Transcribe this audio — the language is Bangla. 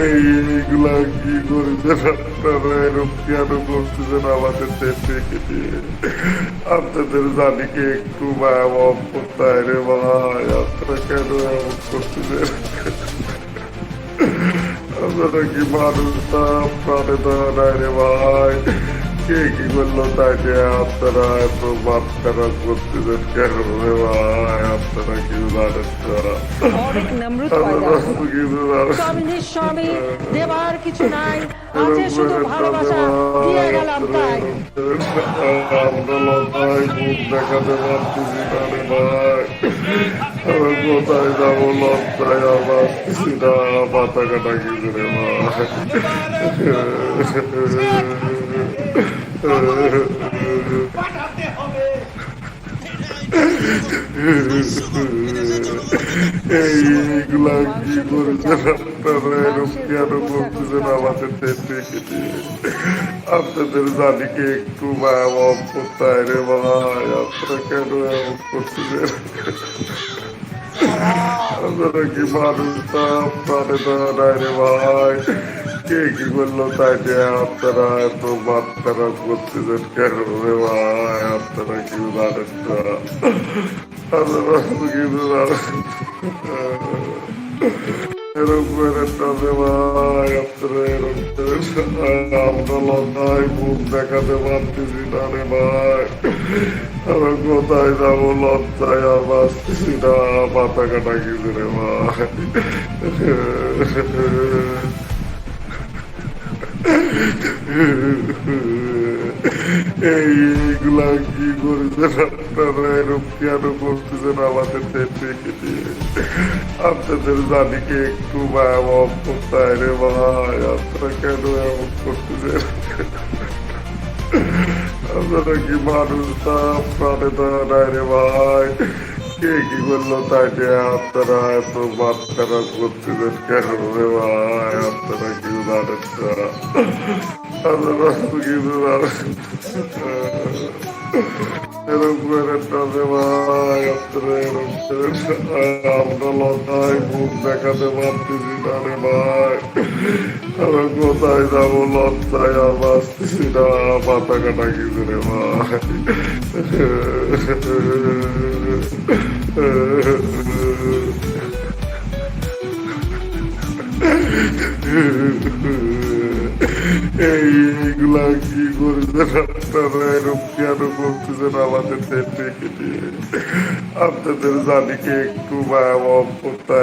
এইগুলা কি করেছেন আপনারা এরকম কেন করতেছেন আমাদের দেশে? আপনাদের জানিকে একটু মায়া কোথায় রে ভাই, আপনারা কেন এমন করতেছেন? আপনারা কি মানুষ না, প্রাণে নাই রে ভাই। কে কি করল তাই যে আপনারা এত মাস্কারা করতেছেন কেন ভাই? আপনারা কিছু দেবার কিছু নাই আছে শুধু ভালোবাসা দিয়ে গেলাম তাই। আমরা লতায় মুখ দেখাতে পারতেছি না রে ভাই। আমি কোথায় যাব লতায়? আমার না মাথা কাটা কিছু রে পাঠাতে এইগুলা কি আপনারা কেন আমাদের আপনাদের জানিকে একটু মায়া মম কোথায় রে ভাই আপনারা কেন এমন করতেছেন আপনারা কি মানুষ প্রাণে দেওয়া নাই রে ভাই। কে কি করল তাই যে আপনারা এত মাত্রা করতেছেন কেন? রে ভাই কি জানেন না? আপনারা কিছু জানেন দেখাতে পারতেছি না রে ভাই। আমরা কোথায় যাব? লজ্জায় আর বাঁচতেছি না। মাথা কাটা কিছু রে ভাই। এইগুলা কি করেছেন আপনারা এরকম কেন করতেছেন আমাদের আপনাদের জানিকে একটু মায়া মম কোথায় রে ভাই, আপনারা কেন এমন করতেছেন? আপনারা কি মানুষ না? প্রাণে নাই রে ভাই। কে কি করল তাই যে আপনারা এত মাত্রা করতেছেন কেন রে ভাই আপনারা কি জানেন না আপনারা কিছু জানেন লতায় মুখ দেখাতে পারতেছি না রে ভাই আমরা কোথায় যাব মাথা কাটা কিছু রে এইগুলা কি করেছেন আপনারা এরকম কেন করতেছেন আমাদের আপনাদের জানিকে একটু মায়া কোথায়